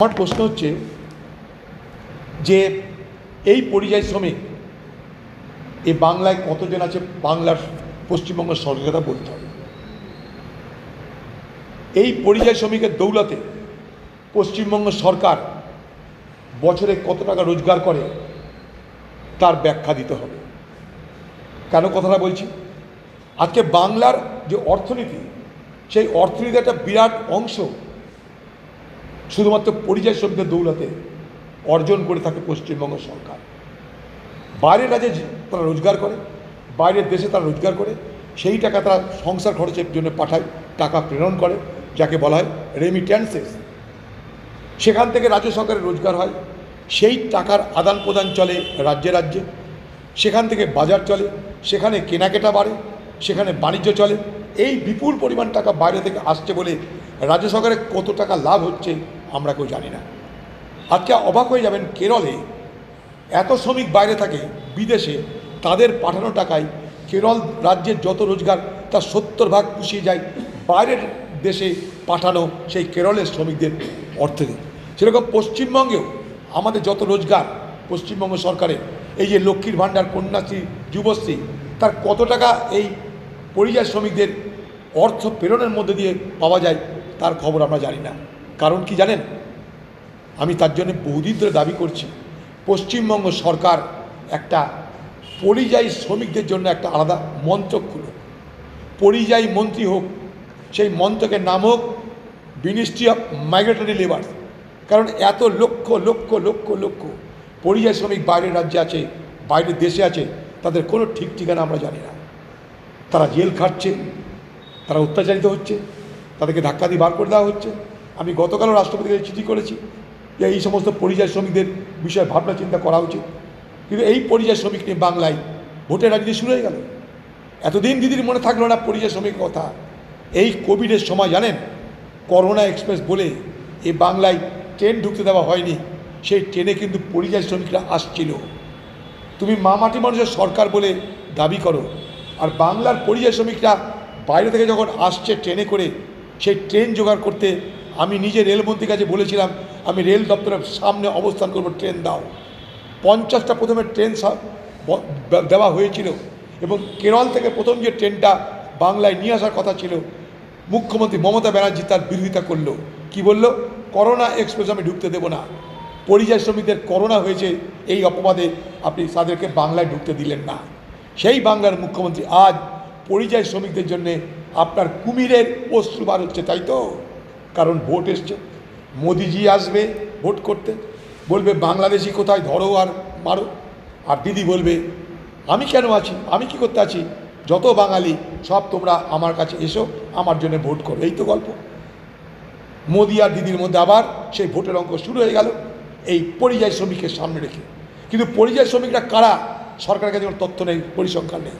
আমার প্রশ্ন হচ্ছে যে এই পরিযায়ী শ্রমিক এ বাংলায় কতজন আছে বাংলার পশ্চিমবঙ্গ সরকার বলতে হবে। এই পরিযায়ী শ্রমিকের দৌলতে পশ্চিমবঙ্গ সরকার বছরে কত টাকা রোজগার করে তার ব্যাখ্যা দিতে হবে। কেন কথাটা বলছি? আজকে বাংলার যে অর্থনীতি, সেই অর্থনীতির একটা বিরাট অংশ শুধুমাত্র পরিযায়ী শ্রমিকদের দৌলতে অর্জন করে থাকে পশ্চিমবঙ্গ সরকার। বাইরের রাজ্যে তারা রোজগার করে, বাইরের দেশে তারা রোজগার করে, সেই টাকা তারা সংসার খরচের জন্য পাঠায়, টাকা প্রেরণ করে, যাকে বলা হয় রেমিট্যান্সেস সেখান থেকে রাজ্য সরকারের রোজগার হয়, সেই টাকার আদান প্রদান চলে রাজ্যে রাজ্যে। সেখান থেকে বাজার চলে, সেখানে কেনাকাটা বাড়ে, সেখানে বাণিজ্য চলে। এই বিপুল পরিমাণ টাকা বাইরে থেকে আসছে বলে রাজ্য সরকারের কত টাকা লাভ হচ্ছে আমরা কেউ জানি না। আজকে অবাক হয়ে যাবেন কেরলে। এত শ্রমিক বাইরে থাকে, বিদেশে তাদের পাঠানো টাকায় কেরল রাজ্যের যত রোজগার, তার সত্তর ভাগ পুষিয়ে যায় বাইরের দেশে পাঠানো সেই কেরলের শ্রমিকদের অর্থে। সেরকম পশ্চিমবঙ্গেও আমাদের যত রোজগার পশ্চিমবঙ্গ সরকারের, এই যে লক্ষ্মীর ভাণ্ডার, কন্যাশ্রী, যুবশ্রী, তার কত টাকা এই পরিযায়ী শ্রমিকদের অর্থ প্রেরণের মধ্যে দিয়ে পাওয়া যায়, তার খবর আমরা জানি না। কারণ কি জানেন? আমি তার জন্য বহুদিন ধরে দাবি করছি, পশ্চিমবঙ্গ সরকার একটা পরিযায়ী শ্রমিকদের জন্য একটা আলাদা মন্ত্রক খুলুক। পরিযায়ী মন্ত্রী হোক, সেই মন্ত্রকের নাম হোক মিনিস্ট্রি অফ মাইগ্রেটরি লেবার কারণ এত লক্ষ লক্ষ লক্ষ লক্ষ পরিযায়ী শ্রমিক বাইরের রাজ্যে আছে, বাইরের দেশে আছে, তাদের কোনো ঠিক ঠিকানা আমরা জানি না। তারা জেল খাটছে, তারা অত্যাচারিত হচ্ছে, তাদেরকে ধাক্কা দিয়ে বার করে দেওয়া হচ্ছে। আমি গতকালও রাষ্ট্রপতিকে চিঠি করেছি যে এই সমস্ত পরিযায়ী শ্রমিকদের বিষয়ে ভাবনা চিন্তা করা উচিত। কিন্তু এই পরিযায়ী শ্রমিক নিয়ে বাংলায় ভোটের রাজনীতি শুরু হয়ে গেল। এতদিন দিদির মনে থাকল না পরিযায়ী শ্রমিক কথা। এই কোভিডের সময় জানেন, করোনা এক্সপ্রেস বলে এই বাংলায় ট্রেন ঢুকতে দেওয়া হয়নি, সেই ট্রেনে কিন্তু পরিযায়ী শ্রমিকরা আসছিল। তুমি মামাটি মানুষের সরকার বলে দাবি করো, আর বাংলার পরিযায়ী শ্রমিকরা বাইরে থেকে যখন আসছে ট্রেনে করে, সেই ট্রেন জোগাড় করতে আমি নিজে রেলমন্ত্রীর কাছে বলেছিলাম, আমি রেল দপ্তরের সামনে অবস্থান করব, ট্রেন দাও। পঞ্চাশটা প্রথমে ট্রেন দেওয়া হয়েছিল এবং কেরল থেকে প্রথম যে ট্রেনটা বাংলায় নিয়ে আসার কথা ছিল, মুখ্যমন্ত্রী মমতা ব্যানার্জি তার বিরোধিতা করল। কি বলল? করোনা এক্সপ্রেস আমি ঢুকতে দেবো না। পরিযায়ী শ্রমিকদের করোনা হয়েছে, এই অপবাদে আপনি তাদেরকে বাংলায় ঢুকতে দিলেন না। সেই বাংলার মুখ্যমন্ত্রী আজ পরিযায়ী শ্রমিকদের জন্যে আপনার কুমিরের অশ্রু বার হচ্ছে, তাই তো? কারণ ভোট এসছে। মোদিজি আসবে ভোট করতে। বলবে, বাংলাদেশি কোথায়? ধরো আর মারো। আর দিদি বলবে, আমি কেন আছি? আমি কি করতে আছি? যত বাঙালি, সব তোমরা আমার কাছে এসো, আমার জন্য ভোট করো। এই তো গল্প। মোদি আর দিদির মধ্যে আবার সেই ভোটের অঙ্ক শুরু হয়ে গেল এই পরিযায়ী শ্রমিকের সামনে রেখে। কিন্তু পরিযায়ী শ্রমিকরা কারা? সরকারের কাছে কোনো তথ্য নেই, পরিসংখ্যান নেই।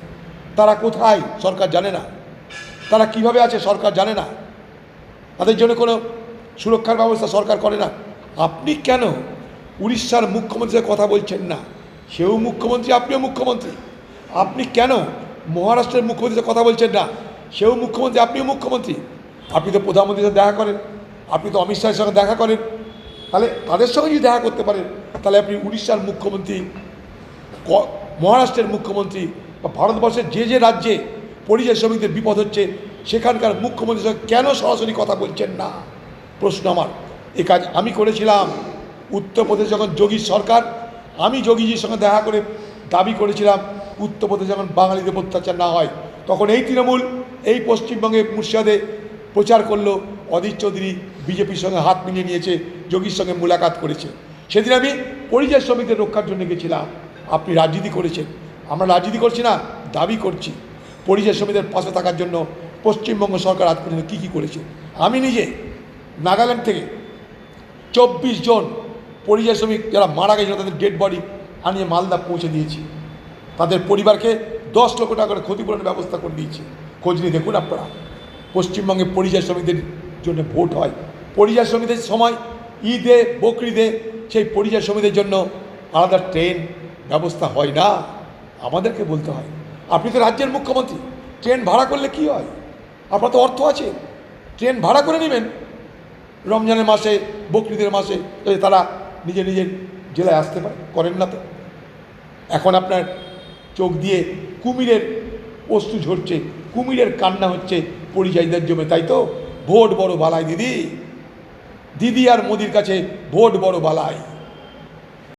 তারা কোথায়? সরকার জানে না। তারা কীভাবে আছে? সরকার জানে না। তাদের জন্য কোনো সুরক্ষার ব্যবস্থা সরকার করে না। আপনি কেন উড়িষ্যার মুখ্যমন্ত্রীর কথা বলছেন না? সেও মুখ্যমন্ত্রী, আপনিও মুখ্যমন্ত্রী। আপনি কেন মহারাষ্ট্রের মুখ্যমন্ত্রীর কথা বলছেন না? সেও মুখ্যমন্ত্রী, আপনিও মুখ্যমন্ত্রী। আপনি তো প্রধানমন্ত্রীর সাথে দেখা করেন। আপনি তো অমিত শাহের সঙ্গে দেখা করেন। তাহলে তাদের সঙ্গে যদি দেখা করতে পারেন, তাহলে আপনি উড়িষ্যার মুখ্যমন্ত্রী মহারাষ্ট্রের মুখ্যমন্ত্রী বা ভারতবর্ষের যে যে রাজ্যে পরিযায়ী শ্রমিকদের বিপদ হচ্ছে সেখানকার মুখ্যমন্ত্রীর সঙ্গে কেন সরাসরি কথা বলছেন না? প্রশ্ন আমার। এ কাজ আমি করেছিলাম। উত্তরপ্রদেশ যখন যোগীর সরকার, আমি যোগীজির সঙ্গে দেখা করে দাবি করেছিলাম উত্তরপ্রদেশে যখন বাঙালিদের অত্যাচার না হয়, তখন এই তৃণমূল, এই পশ্চিমবঙ্গে মুর্শিদাবাদে প্রচার করল। অধীর চৌধুরী বিজেপির সঙ্গে হাত মিলিয়ে নিয়েছে, যোগীর সঙ্গে মুলাকাত করেছে। সেদিন আমি পরিযায়ী শ্রমিকদের রক্ষার জন্য গেছিলাম। আপনি রাজনীতি করেছেন। আমরা রাজনীতি করছি না, দাবি করছি। পরিযায়ী শ্রমিকদের পাশে থাকার জন্য পশ্চিমবঙ্গ সরকার আজ পর্যন্ত কী কী করেছে? আমি নিজে নাগাল্যান্ড থেকে চব্বিশ জন পরিযায়ী শ্রমিক যারা মারা গেছিল, তাদের ডেড বডি আনিয়ে মালদা পৌঁছে দিয়েছি। তাদের পরিবারকে দশ লক্ষ টাকা করে ক্ষতিপূরণের ব্যবস্থা করে দিয়েছি। খোঁজ নিয়ে দেখুন আপনারা। পশ্চিমবঙ্গে পরিযায়ী শ্রমিকদের জন্য ভোট হয়। পরিযায়ী শ্রমিকদের সময় ঈদে, বকরিদে সেই পরিযায়ী শ্রমিকদের জন্য আলাদা ট্রেন ব্যবস্থা হয় না। আমাদেরকে বলতে হয়। আপনি তো রাজ্যের মুখ্যমন্ত্রী। ট্রেন ভাড়া করলে কি হয়? আপনার তো অর্থ আছে। ট্রেন ভাড়া করে নেবেন। রমজানের মাসে, বকরিদের মাসে, যাতে তারা নিজে নিজের জেলায় আসতে পারে। করেন না তো। এখন আপনার চোখ দিয়ে কুমিরের অস্তু ঝরছে, কুমিরের কান্না হচ্ছে পরিযায়ীদের জমে, তাই তো? ভোট বড় বালাই, দিদি। দিদি আর মোদির কাছে ভোট বড় বালাই।